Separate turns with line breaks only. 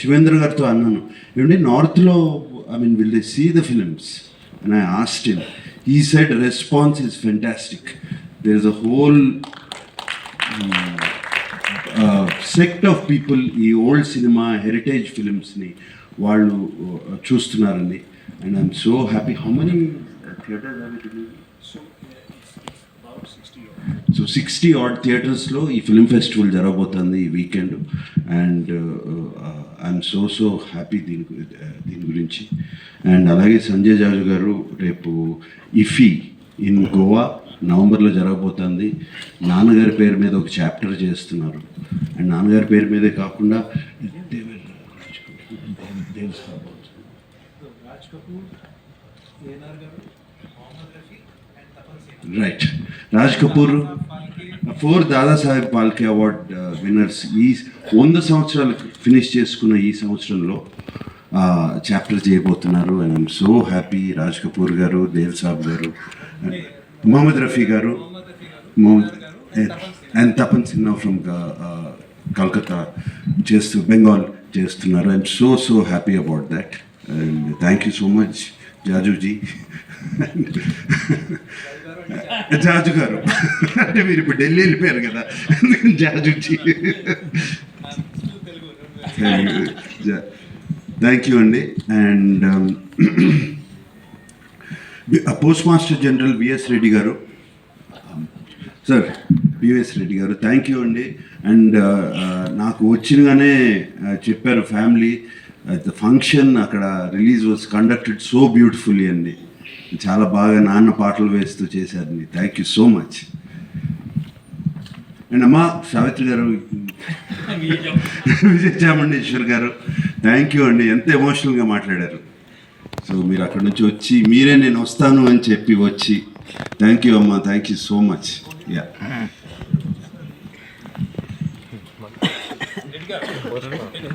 శివేంద్ర గారితో అన్నాను ఏమంటే నార్త్లో I mean will they see the films and I asked him ఈ side response is fantastic there is a whole sect of people ఈ old cinema heritage ఫిలిమ్స్ని వాళ్ళు చూస్తున్నారండి. And I'm so happy how many theatres so sixty odd థియేటర్స్లో ఈ film festival జరగబోతుంది ఈ weekend and I'm so so happy దీని దీని గురించి. అండ్ అలాగే సంజయ్ జాజు గారు రేపు ఇఫీ ఇన్ గోవా నవంబర్లో జరగబోతుంది. నాన్నగారి పేరు మీద ఒక చాప్టర్ చేస్తున్నారు. అండ్ నాన్నగారి పేరు మీదే కాకుండా right Raj Kapoor four Dadasaheb Phalke award winners ఈ వంద సంవత్సరాలు ఫినిష్ చేసుకున్న ఈ సంవత్సరంలో చాప్టర్ చేయబోతున్నారు. And I'm so happy Raj Kapoor గారు దేవ్ సాబ్ గారు మొహమ్మద్ రఫీ గారు
రఫీ గారు
అండ్ తపన్ సిన్హా ఫ్రమ్ కల్కత్తా చేస్తూ బెంగాల్ చేస్తున్నారు. I'm so so happy about that and thank you so much Jaju ji Jaju గారు. అంటే మీరు ఇప్పుడు ఢిల్లీ వెళ్ళిపోయారు కదా.
జాజు
థ్యాంక్ యూ అండి. And um, post master general VS Reddy గారు. సార్ పివిఎస్ రెడ్డి గారు థ్యాంక్ యూ అండి. అండ్ uh, uh, నాకు వచ్చినగానే uh, చెప్పారు ఫ్యామిలీ. ద ఫంక్షన్ అక్కడ release was conducted so beautifully అండి. చాలా బాగా నాన్న పాటలు వేస్తూ చేశారండి thank you so much and అమ్మా సావిత్రి గారు విజయ చాముండేశ్వర్ గారు థ్యాంక్ యూ అండి. ఎంత ఎమోషనల్గా మాట్లాడారు. సో మీరు అక్కడ నుంచి వచ్చి మీరే నేను వస్తాను అని చెప్పి వచ్చి థ్యాంక్ యూ అమ్మా thank you so much yeah